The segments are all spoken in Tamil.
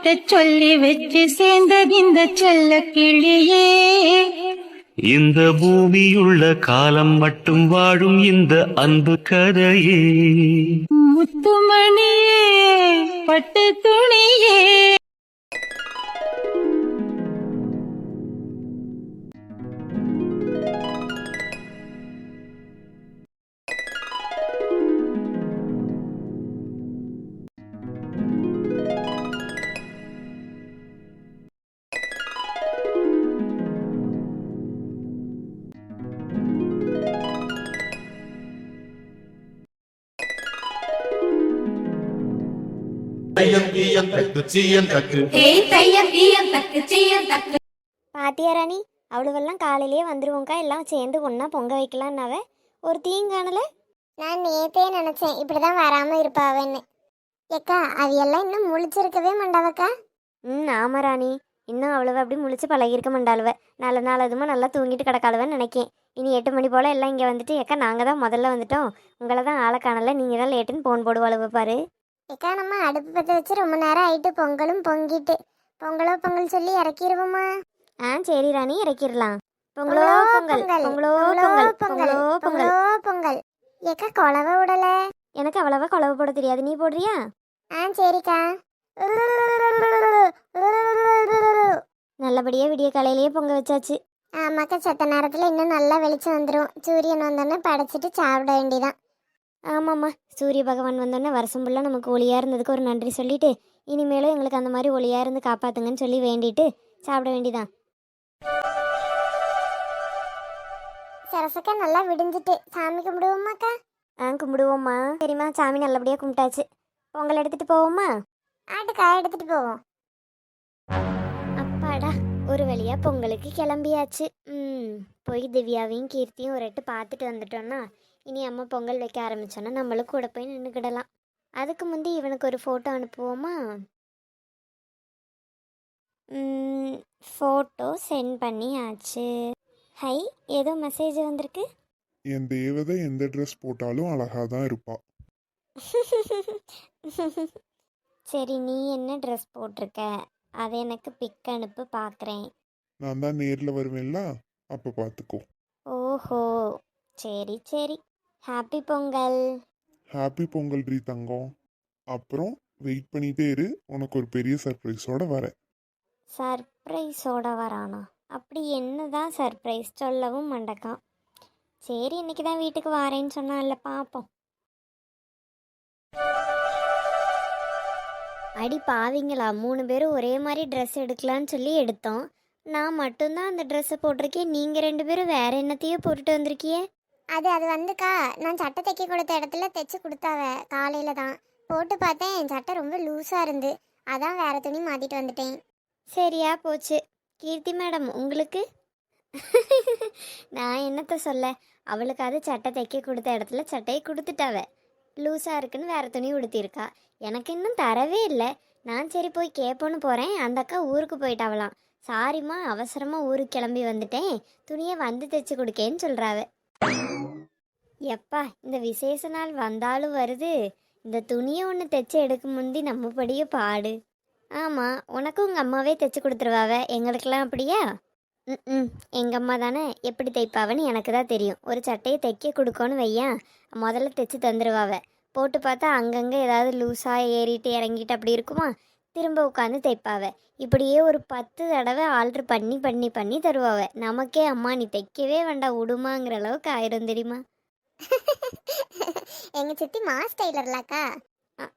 கிட்ட சொல்லி வச்சு சேர்ந்தது இந்த செல்ல கிளியே. இந்த பூமியுள்ள காலம் மட்டும் வாழும் இந்த அன்பு கதையே. முத்துமணியே பட்டு துணியே. பாத்தியா ராணி அவ்வளவெல்லாம் காலையிலேயே வந்துருவோங்க்கா எல்லாம் சேர்ந்து ஒன்றா பொங்க வைக்கலான்னாவ ஒரு தீங்கானல? நான் நேத்தே நினைச்சேன் இப்படிதான் வராம இருப்பாவன்னு. ஏக்கா அவையெல்லாம் இன்னும் முழிச்சிருக்கவே மாட்டாவக்கா. ம் ஆமா ராணி இன்னும் அவ்வளவு அப்படி முழிச்சு பழகிருக்க மாட்டாளுவ. நல்ல நாள் அதுமா நல்லா தூங்கிட்டு கிடக்காளுவன்னு நினைக்கேன். இனி எட்டு மணி போல் எல்லாம் இங்கே வந்துட்டு ஏக்கா நாங்கள் தான் முதல்ல வந்துட்டோம். உங்களை தான் ஆளை காணல நீங்கள் தான் லேட்டுன்னு ஃபோன் போடுவாளுவ பாரு. ஏக்கா நம்ம அடுப்பு பற்ற வச்சு ரொம்ப நேரம் ஆயிட்டு பொங்கலும் பொங்கிட்டு. பொங்கலோ பொங்கல் சொல்லி இறக்கிடுவோமா ஆ சரி ராணி இறக்கிடலாம் பொங்கலோ பொங்கல் பொங்கலோ பொங்கல் பொங்கலோ பொங்கல் பொங்கலோ ஏக்கா கொலவ விடல எனக்கு அவ்வளவா குழவு போட தெரியாது. நீ போடுறியா? ஆ சரிக்கா. நல்லபடியாக விடிய காலையிலேயே பொங்க வச்சாச்சு. ஆமாக்கா செத்த நேரத்துல இன்னும் நல்லா வெளிச்சம் வந்துடும் சூரியன் வந்தோடனே படைச்சிட்டு சாப்பிட வேண்டியதான் ஆமாம்மா. சூரிய பகவான் வந்தோடனே வருஷம் ஃபுல்லாக நமக்கு ஒளியாக இருந்ததுக்கு ஒரு நன்றி சொல்லிட்டு இனிமேலும் எங்களுக்கு அந்த மாதிரி ஒளியாக இருந்து காப்பாத்துங்கன்னு சொல்லி வேண்டிட்டு சாப்பிட வேண்டியதான் சரசக்கா நல்லா விடிஞ்சிட்டு. சாமி கும்பிடுவோமாக்கா? ஆ கும்பிடுவோம்மா. சரிம்மா சாமி நல்லபடியாக கும்பிட்டாச்சு. பொங்கல் எடுத்துகிட்டு போவோமா? ஆட்டுக்காய் எடுத்துட்டு போவோம். அப்பாடா ஒரு வழியாக பொங்கலுக்கு கிளம்பியாச்சு. ம் போய் திவ்யாவையும் கீர்த்தியும் ஒரு எட்டு பார்த்துட்டு வந்துட்டோன்னா இனி அம்மா பொங்கல் வைக்க ஆரம்பிச்சோன்னா நம்மளும் கூட போய் நின்றுக்கிடலாம் அதுக்கு முந்தி இவனுக்கு ஒரு ஃபோட்டோ அனுப்புவோமா? ஃபோட்டோ சென்ட் பண்ணியாச்சு. ஹை ஏதோ மெசேஜ் வந்திருக்கு? என் தேவதை எந்த ட்ரெஸ் போட்டாலும் அழகா தான் இருப்பா. சரி நீ என்ன ட்ரெஸ் போட்டிருக்க? அதை எனக்கு பிக் அனுப்பு பார்க்குறேன் நான் தான் நேரில் வருவேன்ல? அப்போ பார்த்துக்கோ ஓஹோ சரி சரி. ஹாப்பி பொங்கல் ஹாப்பி பொங்கல் ரீ தங்கம் அப்புறம் வெயிட் பண்ணிட்டே இரு. உனக்கு ஒரு பெரிய சர்ப்ரைஸோட வரேன். சர்ப்ரைஸோட வரானா? அப்படி என்னதான் சர்ப்ரைஸ் சொல்லவும் மாட்டக்கான் சரி இன்னைக்கு தான் வீட்டுக்கு வாரேன்னு சொன்னான்ல பார்ப்போம் அடி பாவிங்களா மூணு பேரும் ஒரே மாதிரி ட்ரெஸ் எடுக்கலான்னு சொல்லி எடுத்தோம். நான் மட்டும்தான் அந்த ட்ரெஸ்ஸை போட்டிருக்கேன். நீங்கள் ரெண்டு பேரும் வேற என்னத்தையோ போட்டுட்டு வந்திருக்கியே. அது அது வந்துக்கா. நான் சட்டை தைக்க கொடுத்த இடத்துல தைச்சு கொடுத்தாவ காலையில தான். போட்டு பார்த்தேன். என் சட்டை ரொம்ப லூஸாக இருந்து. அதான் வேற துணி மாற்றிட்டு வந்துட்டேன். சரியா போச்சு. கீர்த்தி மேடம் உங்களுக்கு? நான் என்னத்த சொல்ல? அவளுக்காவது சட்டை தைக்க கொடுத்த இடத்துல சட்டையை கொடுத்துட்டாவ. லூஸாக இருக்குன்னு வேற துணி உடுத்திருக்கா எனக்கு இன்னும் தரவே இல்லை. நான் சரி போய் கேட்போன்னு போகிறேன் அந்த அக்கா ஊருக்கு போயிட்டாவலாம் சாரிம்மா அவசரமாக ஊருக்கு கிளம்பி வந்துட்டேன். துணியை வந்து தைச்சு கொடுக்கேன்னு சொல்கிறாவ எப்பா இந்த விசேஷ நாள் வந்தாலும் வருது. இந்த துணியை ஒன்று தைச்சு எடுக்க முந்தி நம்ம படியே பாடு. ஆமாம் உனக்கும் உங்கள் அம்மாவே தைச்சு கொடுத்துருவாவ. எங்களுக்கெல்லாம் அப்படியா? ம் எங்கள் அம்மா தானே எப்படி தைப்பாவன்னு எனக்கு தான் தெரியும். ஒரு சட்டையை தைக்க கொடுக்கோன்னு வையன் முதல்ல தைச்சு தந்துடுவாவ போட்டு பார்த்தா அங்கங்கே ஏதாவது லூஸாக ஏறிட்டு இறங்கிட்டு அப்படி இருக்குமா? திரும்ப உட்காந்து தைப்பாவ. இப்படியே ஒரு பத்து தடவை ஆல்ட்ரு பண்ணி பண்ணி பண்ணி தருவாவ. நமக்கே அம்மா நீ தைக்கவே வேண்டாம். விடுமாங்கிற அளவுக்கு ஆயிரும் தெரியுமா? எங்க சித்தி மாஸ் டெய்லர்லாக்கா?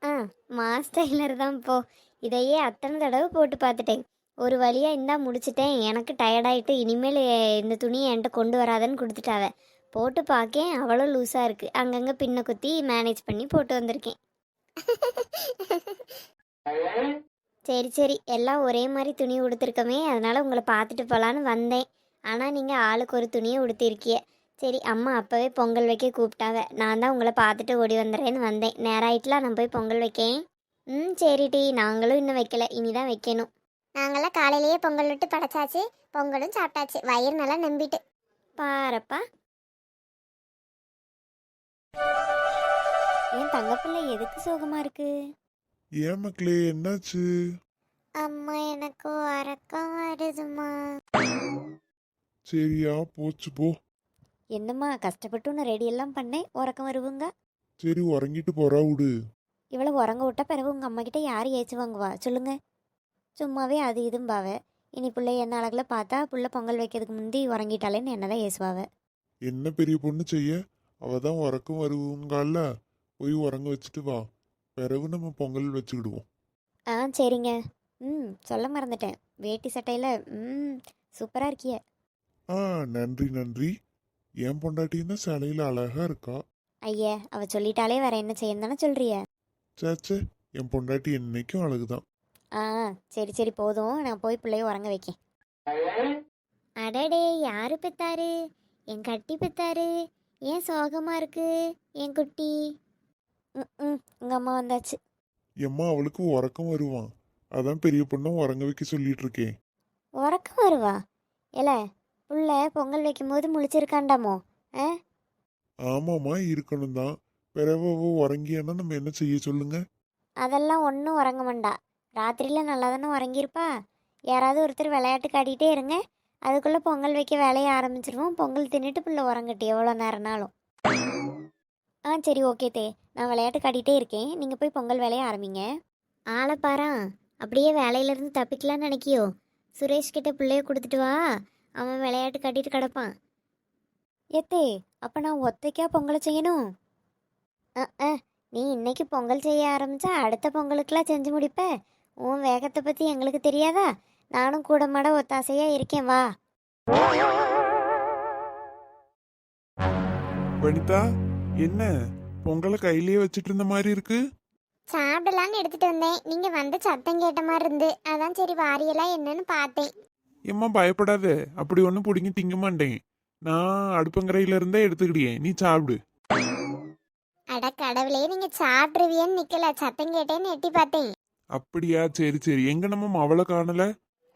ஆ மாஸ் டெய்லர் தான் போ. இதையே அத்தனை தடவை போட்டு பார்த்துட்டேன். ஒரு வழியாக இந்தா முடிச்சிட்டேன். எனக்கு டயர்டாயிட்டு இனிமேல் இந்த துணியை என்கிட்ட கொண்டு வராதன்னு கொடுத்துட்டாவ. போட்டு பார்க்கேன். அவ்வளோ லூஸாக இருக்குது அங்கங்கே பின்ன குத்தி மேனேஜ் பண்ணி போட்டு வந்திருக்கேன். சரி சரி. எல்லாம் ஒரே மாதிரி துணி உடுத்திருக்கமே. அதனால் உங்களை பார்த்துட்டு போகலான்னு வந்தேன். ஆனால் நீங்கள் ஆளுக்கு ஒரு துணியை உடுத்திருக்கிய. சரி அம்மா அப்போவே பொங்கல் வைக்க கூப்பிட்டாவ நான் தான் உங்களை பார்த்துட்டு ஓடி வந்துடுறேன்னு வந்தேன். நேரம் ஆயிட்டுலாம் நான் போய் பொங்கல் வைக்கேன். ம் சரி டி. நாங்களும் இன்னும் வைக்கல. இனிதான் வைக்கணும். நாங்கெல்லாம் காலையிலேயே பொங்கல் விட்டு படைச்சாச்சு. பொங்கலும் சாப்பிட்டாச்சு. வயிறு நல்லா நம்பிட்டு. பாரப்பா. என் தங்கப்பிள்ளை எதுக்கு சோகமா இருக்கு? ஏன் மக்களே என்னாச்சு? அம்மா எனக்கு உறக்கம் வருதுமா சரியா போச்சு போ. என்னம்மா கஷ்டப்பட்டு உன்னை ரெடி எல்லாம் பண்ணேன். உறக்கம் வருவுங்க? சரி உறங்கிட்டு போறா விடு. இவளை உறங்க விட்டா பிறகு உங்கள் அம்மா கிட்ட யார் ஏச்சு வாங்குவா? சொல்லுங்க. சும்மாவே அது இதுவும் பாவ. இனி பிள்ளை என்ன அழகில் பார்த்தா புள்ள பொங்கல் வைக்கிறதுக்கு முந்தி உறங்கிட்டாலேன்னு என்ன தான் ஏசுவாவ. என்ன பெரிய பொண்ணு செய்ய? அவ தான் உறக்கம் வருவங்கால போய் உறங்க வச்சுட்டு வா. பிறகு நம்ம பொங்கல் வச்சுக்கிடுவோம். ஆ சரிங்க. ம் சொல்ல மறந்துட்டேன். வேட்டி சட்டையில் ம் சூப்பராக இருக்கிய. ஆ நன்றி நன்றி. என் பொண்டாட்டியும் தான் சிலையில அழகா இருக்கா? ஐயா அவ சொல்லிட்டாலே வேற என்ன செய்யணும் தானே சொல்றிய? சேச்சே என் பொண்டாட்டி என்னைக்கும் அழகுதான். ஆ சரி சரி போதும். நான் போய் பிள்ளைய உறங்க வைக்கேன். அடடே யாரு பெத்தாரு? என் கட்டி பெத்தாரு? ஏன் சோகமா இருக்கு என் குட்டி? ம் உங்கள் அம்மா வந்தாச்சு. எம்மா அவளுக்கு உறக்கம் வருவான். அதான் பெரிய பொண்ணும் உறங்க வைக்க சொல்லிட்டு இருக்கேன். உறக்கம் வருவா? இல்ல புள்ள பொங்கல் வைக்கும்போது முழிச்சிருக்காண்டாமோ? ஆ? ஆமாம்மா இருக்கணும் தான் பிறகு அவ உறங்கியானா நம்ம என்ன செய்ய சொல்லுங்க? அதெல்லாம் ஒன்றும் உறங்க மாட்டா. ராத்திரியில் நல்லா தானே உறங்கியிருப்பா. யாராவது ஒருத்தர் விளையாட்டு காட்டிகிட்டே இருங்க. அதுக்குள்ளே பொங்கல் வைக்க வேலையை ஆரம்பிச்சிருவோம். பொங்கல் தின்னுட்டு பிள்ளை உறங்கட்டு எவ்வளோ நேரம்னாலும். ஆ சரி ஓகே தே. நான் விளையாட்டு காட்டிகிட்டே இருக்கேன். நீங்கள் போய் பொங்கல் வேலையை ஆரம்பிங்க. ஆளை பாரா அப்படியே வேலையிலேருந்து தப்பிக்கலாம்னு நினைக்கியோ? சுரேஷ் கிட்ட பிள்ளைய கொடுத்துட்டு வா. அவன் விளையாட்டு கட்டிட்டு கிடப்பான். ஏத்தே அப்போ நான் ஒத்தைக்கா பொங்கலை செய்யணும்? அ, நீ இன்னைக்கு பொங்கல் செய்ய ஆரம்பிச்சா அடுத்த பொங்கலுக்கெல்லாம் செஞ்சு முடிப்ப. உன் வேகத்தை பற்றி எங்களுக்கு தெரியாதா? நானும் கூட மாட ஒத்தாசையாக இருக்கேன் வா. வனிதா என்ன? பொங்கலை கையிலேயே வச்சிட்டு இருந்த மாதிரி இருக்கு? சாப்பிடலான்னு எடுத்துட்டு வந்தேன். நீங்க வந்து சத்தம் கேட்ட மாதிரி இருந்து. அதான் சரி வாரியெல்லாம் என்னன்னு பார்த்தேன். ஏம்மா பயப்படாத. அப்படி ஒன்றும் பிடிங்கி திங்க மாட்டேன். நான் அடுப்பங்கரையில இருந்தே எடுத்துக்கிடியே. நீ சாப்பிடு. அட கடவுளே நீங்க சாப்பிடுவியன்னு நிக்கல. சத்தம் கேட்டேன்னு எட்டி பார்த்தேன். அப்படியா? சரி சரி. எங்க நம்ம மவளை காணல?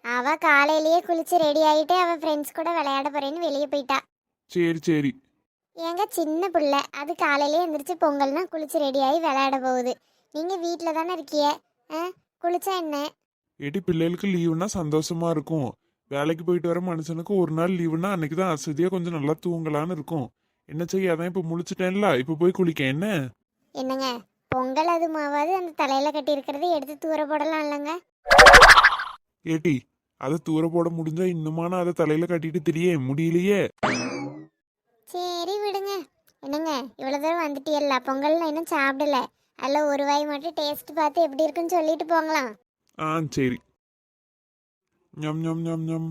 அவ காலையிலேயே குளிச்சு ரெடி ஆயிட்டு அவ ஃப்ரெண்ட்ஸ் கூட விளையாட போறேன்னு வெளியே போயிட்டா. சரி சரி. ஏங்க சின்ன புள்ள. அது காலையிலே எந்திரிச்சு பொங்கல்னா குளிச்சு ரெடி ஆகி விளையாட போகுது. நீங்க வீட்டில் தானே இருக்கிய? குளிச்சா என்ன? ஏட்டி பிள்ளைகளுக்கு லீவுனா சந்தோஷமா இருக்கும். வேலைக்கு போயிட்டு வர மனுஷனுக்கு ஒரு நாள் லீவுனா அன்னைக்கு தான் அசதியா கொஞ்சம் நல்லா தூங்கலான்னு இருக்கும். என்ன செய்ய அதான் இப்ப முழிச்சிட்டேன்ல இப்ப போய் குளிக்க என்ன? என்னங்க பொங்கல் அது மாவாது அந்த தலையில கட்டி இருக்கிறத எடுத்து தூர போடலாம் இல்லைங்க? ஏட்டி அதை தூர போட முடிஞ்சா இன்னுமான அதை தலையில கட்டிட்டு திரியே முடியலையே. சரி விடுங்க. என்னங்க இவ்வளோ தூரம் வந்துட்டியல்ல பொங்கல் நான் இன்னும் சாப்பிடல. அதில் ஒரு வாய் மட்டும் டேஸ்ட் பார்த்து எப்படி இருக்குன்னு சொல்லிட்டு போங்களாம் ஆ சரி. ஞம் ஞம் ஞம் ஞம்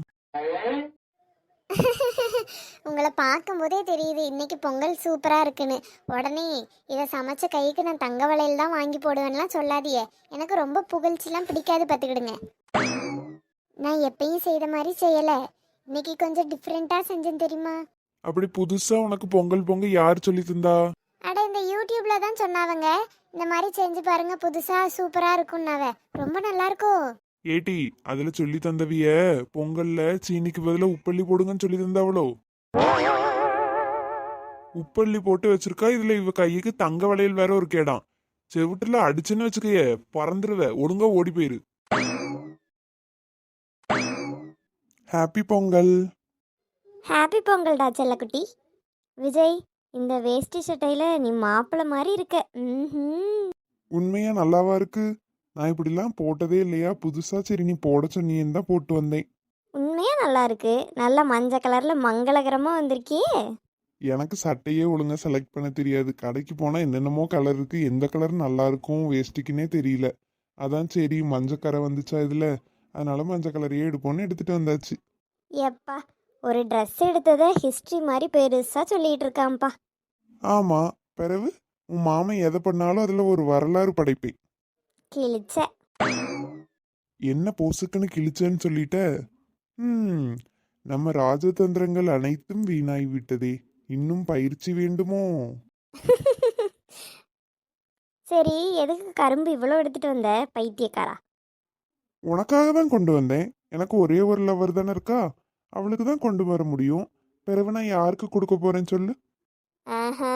உங்களை பார்க்கும்போதே தெரியுது இன்னைக்கு பொங்கல் சூப்பராக இருக்குன்னு. உடனே இதை சமைச்ச கைக்கு நான் தங்க வளையல் தான் வாங்கி போடுவேன்லாம் சொல்லாதியே எனக்கு ரொம்ப புகழ்ச்சிலாம் பிடிக்காது பார்த்துக்கிடுங்க. நான் எப்பயும் செய்த மாதிரி செய்யலை. இன்னைக்கு கொஞ்சம் டிஃப்ரெண்ட்டாக செஞ்சேன் தெரியுமா? அப்படி புதுசா உனக்கு பொங்கல் பொங்க யார் சொல்லி தந்தா? அட இந்த யூடியூப்ல தான் சொன்னாவங்க. இந்த மாதிரி செஞ்சு பாருங்க புதுசா சூப்பரா இருக்கும்னாவ. ரொம்ப நல்லா இருக்கும் ஏட்டி அதுல சொல்லி தந்தவிய பொங்கல்ல சீனிக்கு பதிலா உப்பள்ளி போடுங்கன்னு சொல்லி தந்தாவளோ? உப்பள்ளி போட்டு வச்சிருக்கா? இதுல இவ கைக்கு தங்க வளையல் வேற ஒரு கேடாம். செவிட்டுல அடிச்சுன்னு வச்சுக்கைய பறந்துருவ. ஒழுங்கா ஓடி போயிரு. ஹாப்பி பொங்கல். ஹாப்பி பொங்கல்டா செல்லக்குட்டி. விஜய் இந்த வேஷ்டி சட்டையில் நீ மாப்பிள்ளை மாதிரி இருக்க. ம்ஹும். உண்மையா நல்லாவா இருக்கு? நான் இப்படிலாம் போட்டதே இல்லையா? புதுசா சரி நீ போட சொன்னீன்னு தான் போட்டு வந்தேன். உண்மையா நல்லா இருக்கு. நல்ல மஞ்சள் கலரில் மங்களகரமாக வந்திருக்கியே. எனக்கு சட்டையே ஒழுங்கா செலக்ட் பண்ண தெரியாது. கடைக்கு போனா என்னென்னமோ கலர் இருக்கு. எந்த கலர் நல்லா இருக்கும் வேஷ்டிக்குன்னே தெரியல. அதான் சரி மஞ்சள் கரை வந்துச்சா இதுல? அதனால மஞ்சள் கலரையே எடுப்போம்னு எடுத்துட்டு வந்தாச்சு. எப்பா ஒரு ட்ரெஸ் எடுத்ததை ஹிஸ்ட்ரி மாதிரி பெருசாக சொல்லிட்டு இருக்கான்ப்பா. ஆமா பிறகு உன் மாமன் எதை பண்ணாலும் அதுல ஒரு வரலாறு படைப்பேன். கிழிச்ச. என்ன போசுக்குன்னு கிழிச்சேன்னு சொல்லிட்ட? ம் நம்ம ராஜதந்திரங்கள் அனைத்தும் வீணாய் விட்டதே. இன்னும் பயிற்சி வேண்டுமோ? சரி எதுக்கு கரும்பு இவ்வளோ எடுத்துட்டு வந்த பைத்தியக்காரா? உனக்காக தான் கொண்டு வந்தேன். எனக்கு ஒரே ஒரு லவர் தானே இருக்கா? அவளுக்கு தான் கொண்டு வர முடியும். பிறகு நான் யாருக்கு கொடுக்க போறேன்னு சொல்லு? ஆஹா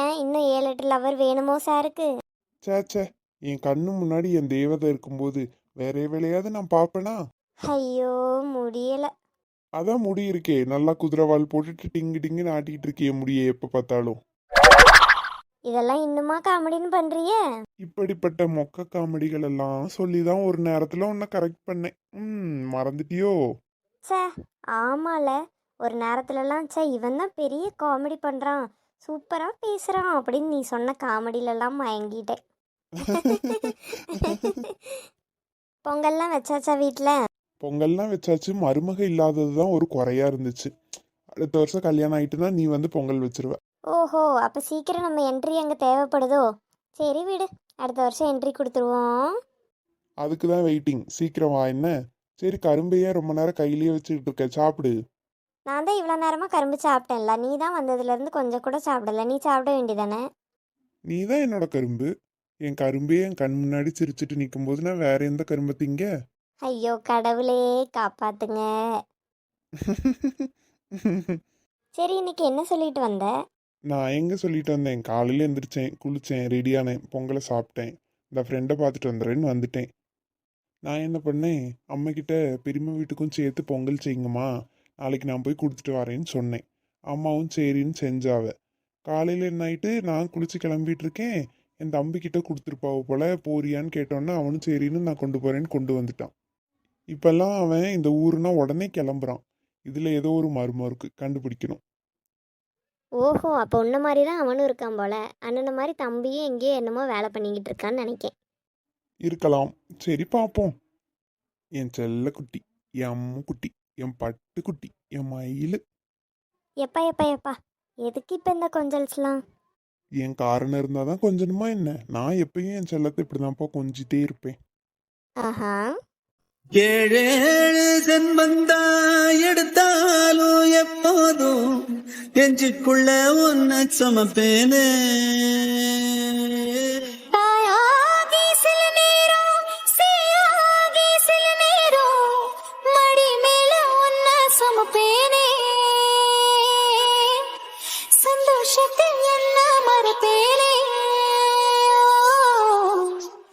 ஏன் இன்னும் ஏழு எட்டு லவர் வேணுமோ சாருக்கு சேச்சே என் கண்ணு முன்னாடி என் தேவதை இருக்கும்போது வேற வேலையாவது நான் பார்ப்பேனா? ஐயோ முடியல. அதான் முடி இருக்கே நல்லா குதிரைவால் போட்டுட்டு டிங்கு டிங்குன்னு ஆட்டிக்கிட்டு இருக்கியே முடியே எப்ப பார்த்தாலும். இதெல்லாம் இன்னுமா காமெடின்னு பண்றிய இப்படிப்பட்ட மொக்க காமெடிகள் எல்லாம் சொல்லி தான் ஒரு நேரத்துல உன்னை கரெக்ட் பண்ணேன். ம் மறந்துட்டியோ? ச்சே ஆமால. ஒரு நேரத்துலலாம் ச்சே இவன் தான் பெரிய காமெடி பண்ணுறான் சூப்பராக பேசுகிறான் அப்படின்னு நீ சொன்ன காமெடியிலலாம் மயங்கிட்டேன். பொங்கல்லாம் வச்சாச்சா வீட்டில் பொங்கல்லாம் வச்சாச்சு. மருமக இல்லாதது தான் ஒரு குறையா இருந்துச்சு. அடுத்த வருஷம் கல்யாணம் ஆயிட்டுனா நீ வந்து பொங்கல் வச்சிருவ. ஓஹோ அப்போ சீக்கிரம் நம்ம என்ட்ரி அங்கே தேவைப்படுதோ? சரி விடு. அடுத்த வருஷம் என்ட்ரி கொடுத்துருவோம். அதுக்கு தான் வெயிட்டிங் சீக்கிரம் வா என்ன? சரி கரும்பையே ரொம்ப நேரம் கையிலேயே வச்சுக்கிட்டு இருக்க. சாப்பிடு. நான் தான் இவ்வளோ நேரமாக கரும்பு சாப்பிட்டேன்ல. நீ தான் வந்ததுலேருந்து கொஞ்சம் கூட சாப்பிடல. நீ சாப்பிட வேண்டியதானே? நீ தான் என்னோட கரும்பு. என் கரும்பே என் கண் முன்னாடி சிரிச்சிட்டு நிற்கும்போது நான் வேற எந்த கரும்பை திங்க? ஐயோ கடவுளே காப்பாத்துங்க. சரி இன்னைக்கு என்ன சொல்லிட்டு வந்த? நான் எங்க சொல்லிட்டு வந்தேன்? காலையில எந்திரிச்சேன் குளிச்சேன் ரெடியானேன் பொங்கலை சாப்பிட்டேன். இந்த ஃப்ரெண்டை பார்த்துட்டு வந்துடுறேன்னு வந்துட்டேன். நான் என்ன பண்ணேன்? அம்மா கிட்ட பெரியம்மா வீட்டுக்கும் சேர்த்து பொங்கல் செய்யுங்கம்மா. நாளைக்கு நான் போய் கொடுத்துட்டு வரேன்னு சொன்னேன். அம்மாவும் சரின்னு செஞ்சாவ. காலையில் என்ன ஆயிட்டு நான் குளிச்சு கிளம்பிட்டு இருக்கேன். என் தம்பி கிட்ட கொடுத்துருப்பாவ போல போறியான்னு கேட்டோன்னே அவனும் சரின்னு நான் கொண்டு போறேன்னு கொண்டு வந்துட்டான். இப்பெல்லாம் அவன் இந்த ஊருனா உடனே கிளம்புறான். இதுல ஏதோ ஒரு மர்மம் இருக்கு. கண்டுபிடிக்கணும். ஓஹோ அப்போ உன்ன மாதிரி தான் அவனும் இருக்கான் போல. அண்ணனை மாதிரி தம்பியும் எங்கேயோ என்னமோ வேலை பண்ணிக்கிட்டு இருக்கான்னு நினைக்கேன். இருக்கலாம். சரி பார்ப்போம் என் செல்ல குட்டி என் அம்மு குட்டி என் பட்டு குட்டி என் மயில். எப்பா எப்பா எப்பா. எதுக்கு இப்போ இந்த கொஞ்சல்ஸ்லாம்? என் காரணம் இருந்தால் தான் கொஞ்சமா என்ன? நான் எப்பயும் என் செல்லத்தை இப்படிதான்ப்பா கொஞ்சிட்டே இருப்பேன். ஆஹா. ஏழேழு ஜென்மந்தா எடுத்தாலும் எப்போதும் நெஞ்சுக்குள்ள ஒன்ன சமப்பேனே.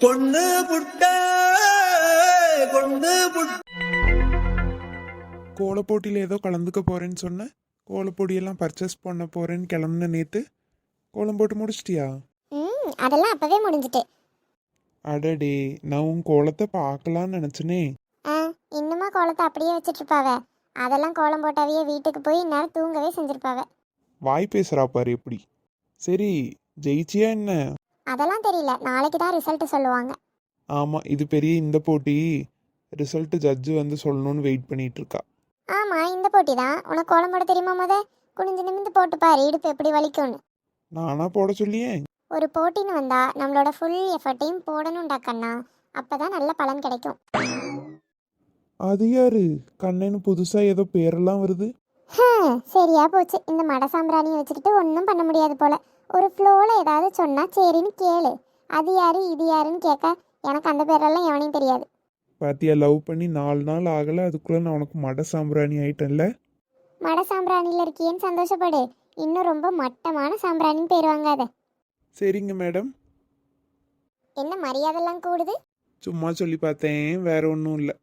பொண்ணு புட்ட புட்ட கோலப்போட்டியில் ஏதோ கலந்துக்க போறேன்னு சொன்னேன் கோலப்பொடியெல்லாம் பர்ச்சேஸ் பண்ண போறேன்னு கிளம்புன நேத்து கோலம் போட்டு முடிச்சிட்டியா? ம் அதெல்லாம் அப்பவே முடிஞ்சிட்டு. அடடே நான் உன் கோலத்தை பார்க்கலான்னு நினச்சினே. ஆ இன்னுமா கோலத்தை அப்படியே வச்சிட்டு இருப்பாவ அதெல்லாம் கோலம் போட்டாவே வீட்டுக்கு போய் இந்நேரம் தூங்கவே செஞ்சிருப்பாவ. வாய் பேசுறா பாரு எப்படி. சரி ஜெயிச்சியா என்ன? அதெல்லாம் தெரியல. நாளைக்கு தான் ரிசல்ட் சொல்லுவாங்க. ஆமாம் இது பெரிய இந்த போட்டி. ரிசல்ட் ஜட்ஜு வந்து சொல்லணும்னு வெயிட் பண்ணிட்டு இருக்கா. ஆமா இந்த போட்டி தான். உனக்கு கோலம் போட தெரியுமா முத? குனிஞ்சு நிமிந்து போட்டு பாரு இடுப்பு எப்படி வலிக்கும்னு. நானா போட சொல்லியே? ஒரு போட்டின்னு வந்தா நம்மளோட ஃபுல் எஃபர்ட்டையும் போடணும்டா கண்ணா. அப்பதான் நல்ல பலன் கிடைக்கும். அது யாரு? கண்ணன்னு புதுசா ஏதோ பேரெல்லாம் வருது. ஹம், சரியா போச்சு. இந்த மட சாம்பிராணியை வச்சுக்கிட்டு ஒன்றும் பண்ண முடியாது போல. ஒரு ஃப்ளோவில் ஏதாவது சொன்னா சரின்னு கேளு. அது யாரு இது யாருன்னு கேட்க எனக்கு அந்த பேரெல்லாம் எவனையும் தெரியாது. பாத்தியா லவ் பண்ணி நாலு நாள் ஆகல. அதுக்குள்ள நான் உனக்கு மட சாம்பிராணி ஆயிட்டேன்ல. மட சாம்பிராணியில் இருக்கியேன்னு சந்தோஷப்படு. இன்னும் ரொம்ப மட்டமான சாம்பிராணின்னு பேர் வாங்காத. சரிங்க மேடம் என்ன மரியாதைலாம் கூடுது? சும்மா சொல்லி பார்த்தேன். வேற ஒன்றும் இல்லை.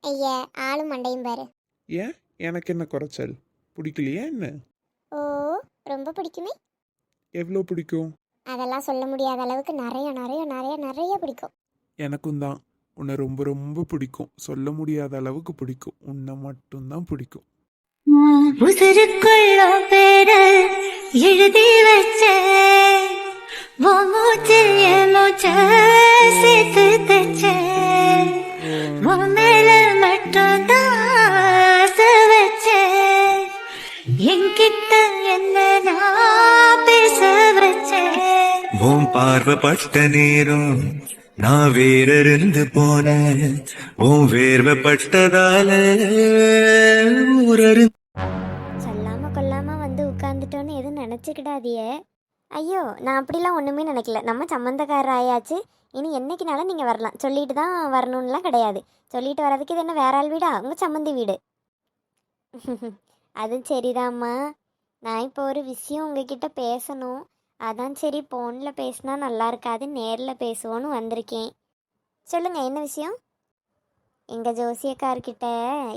ஐயா ஆளும் மண்டையும் பாரு. ஏன்? எனக்கு என்ன குறைச்சல்? பிடிக்கலையா என்ன? ஓ ரொம்ப பிடிக்குமே. எவ்வளோ பிடிக்கும்? அதெல்லாம் சொல்ல முடியாத அளவுக்கு நிறைய நிறைய நிறைய நிறைய பிடிக்கும். எனக்கும் தான். உன்னை ரொம்ப ரொம்ப பிடிக்கும். சொல்ல முடியாத அளவுக்கு பிடிக்கும். உன்னை மட்டும்தான் பிடிக்கும். உசுருக்குள்ள பேர எழுதி வச்ச மூச்சில் மூச்ச பார்வைப்பட்ட நேரம் நான் வேற இருந்து உன் வேர்வைப்பட்டதால ஊரரு சொல்லாம கொல்லாம வந்து உட்காந்துட்டோன்னு எதுவும் நினச்சிக்கிடாதியே ஐயோ நான் அப்படிலாம் ஒன்றுமே நினைக்கல. நம்ம சம்மந்தக்காரர் ஆயாச்சு இனி என்னைக்குனாலும் நீங்கள் வரலாம். சொல்லிட்டு தான் வரணும்லாம் கிடையாது. சொல்லிட்டு வர்றதுக்கு இது என்ன வேற ஆள் வீடா? உங்கள் சம்மந்தி வீடு. அதுவும் சரிதாம்மா. நான் இப்போ ஒரு விஷயம் உங்ககிட்ட பேசணும். அதான் சரி ஃபோனில் பேசினா நல்லா இருக்காது நேரில் பேசுவோன்னு வந்திருக்கேன். சொல்லுங்கள் என்ன விஷயம்? எங்கள் ஜோசியக்கார்கிட்ட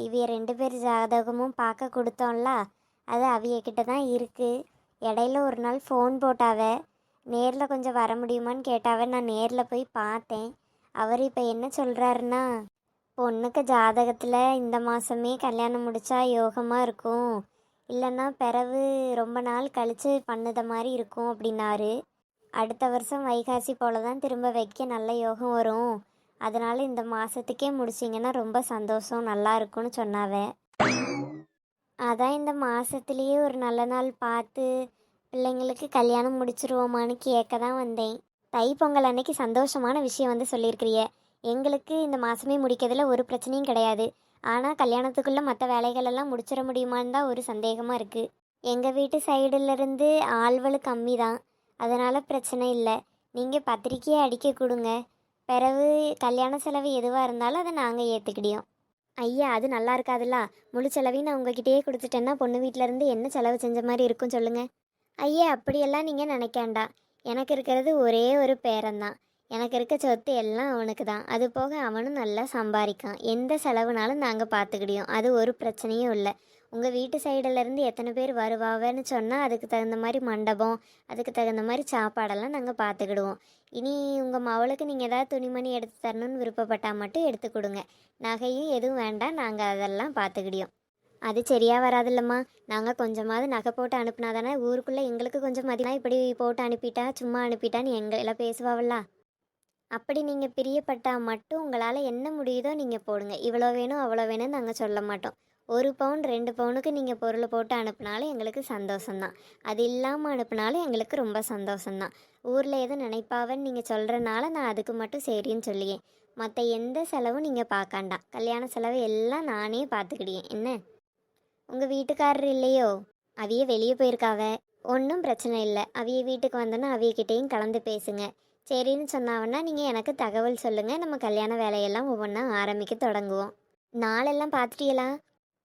இவைய ரெண்டு பேர் ஜாதகமும் பார்க்க கொடுத்தோம்ல அது அவியக்கிட்ட தான் இருக்குது இடையில ஒரு நாள் ஃபோன் போட்டாவ நேரில் கொஞ்சம் வர முடியுமான்னு கேட்டாவ நான் நேரில் போய் பார்த்தேன். அவர் இப்போ என்ன சொல்கிறாருன்னா பொண்ணுக்கு ஜாதகத்தில் இந்த மாதமே கல்யாணம் முடித்தா யோகமாக இருக்கும். இல்லைன்னா பிறவு ரொம்ப நாள் கழித்து பண்ணுத மாதிரி இருக்கும் அப்படின்னாரு. அடுத்த வருஷம் வைகாசி போல தான் திரும்ப வைக்க நல்ல யோகம் வரும். அதனால் இந்த மாதத்துக்கே முடிச்சிங்கன்னா ரொம்ப சந்தோஷம் நல்லா இருக்கும்னு சொன்னாவ. அதான் இந்த மாதத்துலேயே ஒரு நல்ல நாள் பார்த்து பிள்ளைங்களுக்கு கல்யாணம் முடிச்சிருவோமான்னு கேட்க தான் வந்தேன். தை பொங்கல் அன்னைக்கு சந்தோஷமான விஷயம் வந்து சொல்லியிருக்கிறிய. எங்களுக்கு இந்த மாதமே முடிக்கிறதுல ஒரு பிரச்சனையும் கிடையாது. ஆனால் கல்யாணத்துக்குள்ளே மற்ற வேலைகளெல்லாம் முடிச்சிட முடியுமான்னு தான் ஒரு சந்தேகமாக இருக்குது எங்கள் வீட்டு சைடுலேருந்து ஆள்வலு கம்மி தான் அதனால் பிரச்சனை இல்லை. நீங்கள் பத்திரிக்கையை அடிக்க கொடுங்க. பிறகு கல்யாண செலவு எதுவாக இருந்தாலும் அதை நாங்கள் ஏற்றுக்கிடியோம் ஐயா அது நல்லா இருக்காதுல்ல? முழு செலவையும் நான் உங்ககிட்டயே கொடுத்துட்டேன்னா பொண்ணு வீட்டிலேருந்து என்ன செலவு செஞ்ச மாதிரி இருக்கும் சொல்லுங்கள் ஐயா அப்படியெல்லாம் நீங்கள் நினைக்காண்டா. எனக்கு இருக்கிறது ஒரே ஒரு பேரன் தான். எனக்கு இருக்க சொத்து எல்லாம் அவனுக்கு தான். அது போக அவனும் நல்லா சம்பாதிக்கான். எந்த செலவுனாலும் நாங்கள் பார்த்துக்கிடியோம் அது ஒரு பிரச்சனையும் இல்லை. உங்கள் வீட்டு சைடுல இருந்து எத்தனை பேர் வருவாவன்னு சொன்னால் அதுக்கு தகுந்த மாதிரி மண்டபம் அதுக்கு தகுந்த மாதிரி சாப்பாடெல்லாம் நாங்கள் பார்த்துக்கிடுவோம் இனி உங்கள் மவளுக்கு நீங்கள் ஏதாவது துணிமணி எடுத்து தரணும்னு விருப்பப்பட்டால் மட்டும் எடுத்து கொடுங்க. நகையும் எதுவும் வேண்டாம். நாங்கள் அதெல்லாம் பார்த்துக்கிடியோம் அது சரியாக வராதில்லம்மா. நாங்கள் கொஞ்சமாவது நகை போட்டு அனுப்புனா தானே ஊருக்குள்ளே எங்களுக்கு கொஞ்சம் மதியம் இப்படி போட்டு அனுப்பிட்டா சும்மா அனுப்பிட்டான்னு எங்களை பேசுவாவல்ல? அப்படி நீங்கள் பிரியப்பட்டால் மட்டும் உங்களால் என்ன முடியுதோ நீங்கள் போடுங்க. இவ்வளோ வேணும் அவ்வளோ வேணும்னு நாங்கள் சொல்ல மாட்டோம். ஒரு பவுன் ரெண்டு பவுனுக்கு நீங்கள் பொருளை போட்டு அனுப்புனாலும் எங்களுக்கு சந்தோஷம்தான். அது இல்லாமல் அனுப்புனாலும் எங்களுக்கு ரொம்ப சந்தோஷம்தான். ஊரில் எதுவும் நினைப்பாவன்னு நீங்கள் சொல்கிறனால நான் அதுக்கு மட்டும் சரின்னு சொல்லியேன். மற்ற எந்த செலவும் நீங்கள் பார்க்காண்டாம் கல்யாண செலவு எல்லாம் நானே பார்த்துக்கிடியேன் என்ன? உங்கள் வீட்டுக்காரர் இல்லையோ? அவிய வெளியே போயிருக்காவ? ஒன்றும் பிரச்சனை இல்லை. அவிய வீட்டுக்கு வந்தோன்னா அவியக்கிட்டேயும் கலந்து பேசுங்க. சரின்னு சொன்னாவன்னா நீங்கள் எனக்கு தகவல் சொல்லுங்கள் நம்ம கல்யாண வேலையெல்லாம் ஒவ்வொன்றா ஆரம்பிக்க தொடங்குவோம். நாளெல்லாம் பார்த்துட்டீங்களா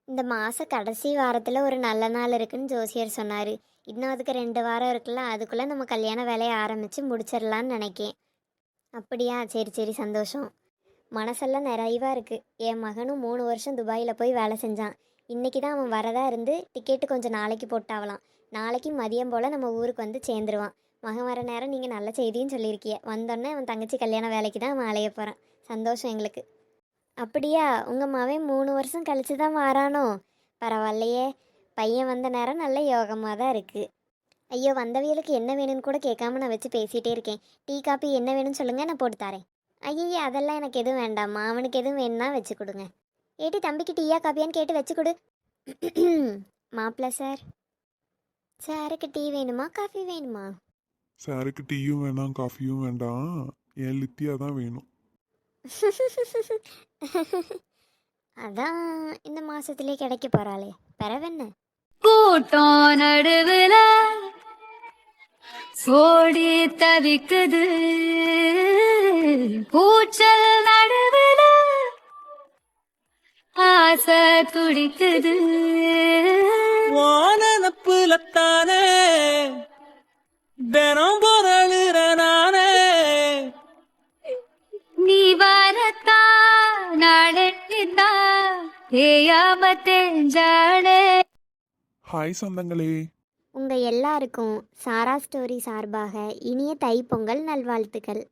இந்த மாத கடைசி வாரத்தில் ஒரு நல்ல நாள் இருக்குன்னு ஜோசியர் சொன்னார். இன்னும் அதுக்கு ரெண்டு வாரம் இருக்குல்ல அதுக்குள்ளே நம்ம கல்யாண வேலையை ஆரம்பித்து முடிச்சிடலான்னு நினைக்கேன். அப்படியா? சரி சரி சந்தோஷம். மனசெல்லாம் நிறைவாக இருக்குது என் மகனும் மூணு வருஷம் துபாயில் போய் வேலை செஞ்சான். இன்றைக்கி தான் அவன் வரதா இருந்து டிக்கெட்டு கொஞ்சம் நாளைக்கு போட்டாவலாம். நாளைக்கு மதியம் போல் நம்ம ஊருக்கு வந்து சேர்ந்துருவான். மகன் வர நேரம் நீங்கள் நல்ல செய்தியும் சொல்லியிருக்கிய வந்தோடனே அவன் தங்கச்சி கல்யாண வேலைக்கு தான் அவன் அலைய போகிறான் சந்தோஷம் எங்களுக்கு. அப்படியா? உங்கள் மவன் மூணு வருஷம் கழித்து தான் வாரானோ? பரவாயில்லையே. பையன் வந்த நேரம் நல்ல யோகமாக தான் இருக்குது ஐயோ வந்தவியலுக்கு என்ன வேணும்னு கூட கேட்காம நான் வச்சு பேசிகிட்டே இருக்கேன். டீ காப்பி என்ன வேணும்னு சொல்லுங்கள் நான் போட்டு தரேன். ஐயோ அதெல்லாம் எனக்கு எதுவும் வேண்டாம்மா. அவனுக்கு எதுவும் வேணும்னா வச்சு கொடுங்க. ஏட்டி தம்பிக்கு டீயா காப்பியான்னு கேட்டு வச்சு கொடு. மாப்பிள்ள சார். சாருக்கு டீ வேணுமா காஃபி வேணுமா? சாருக்கு டீயும் வேணாம் காஃபியும் வேண்டாம். என் லித்தியா தான் வேணும். அதான் இந்த மாசத்திலே கிடைக்க போறாளே. பரவென்ன கூட்டம் நடுவுல சோடி தவிக்குது. கூச்சல் நடுவுல ஆசை துடிக்குது. வானப்புலத்தானே தினம் பொருளுற நானே. நீ வரத்தா நாடெட்டா ஏயாம ஹாய் சொந்தங்களே. உங்க எல்லாருக்கும் சாரா ஸ்டோரி சார்பாக இனிய தைப்பொங்கல் நல்வாழ்த்துக்கள்.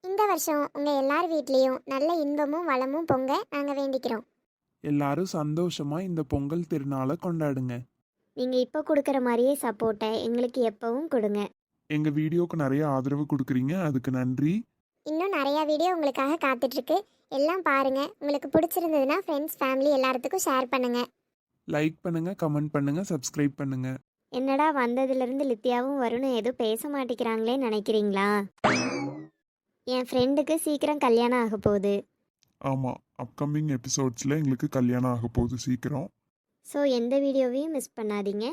இந்த வருஷம் உங்கள் எல்லார் வீட்லேயும் நல்ல இன்பமும் வளமும் பொங்க நாங்கள் வேண்டிக்கிறோம். எல்லாரும் சந்தோஷமா இந்த பொங்கல் திருநாளை கொண்டாடுங்க. நீங்க இப்போ கொடுக்குற மாதிரியே சப்போர்ட்டை எங்களுக்கு எப்பவும் கொடுங்க. எங்க வீடியோக்கு நிறைய ஆதரவு கொடுக்குறீங்க. அதுக்கு நன்றி. இன்னும் நிறையா வீடியோ உங்களுக்காக காத்துட்ருக்கு. எல்லாம் பாருங்கள் உங்களுக்கு பிடிச்சிருந்ததுன்னா ஃப்ரெண்ட்ஸ் ஃபேமிலி எல்லாத்துக்கும் ஷேர் பண்ணுங்கள் லைக் பண்ணுங்க கமெண்ட் பண்ணுங்க சப்ஸ்கிரைப் பண்ணுங்க. என்னடா வந்ததுலேருந்து லித்தியாவும் வருணும் எதுவும் பேச மாட்டேங்கிறாங்களே நினைக்கிறீங்களா? என் ஃப்ரெண்டுக்கு சீக்கிரம் கல்யாணம் ஆக போகுது. ஆமா அப்கமிங் எபிசோட்ஸ்ல எங்களுக்கு கல்யாணம் ஆக போகுது சீக்கிரம். ஸோ எந்த வீடியோவையும் மிஸ் பண்ணாதீங்க.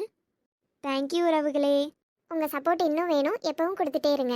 தேங்க்யூ உறவுகளே. உங்கள் சப்போர்ட் இன்னும் வேணும். எப்பவும் கொடுத்துட்டே இருங்க.